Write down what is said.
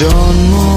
জন্ম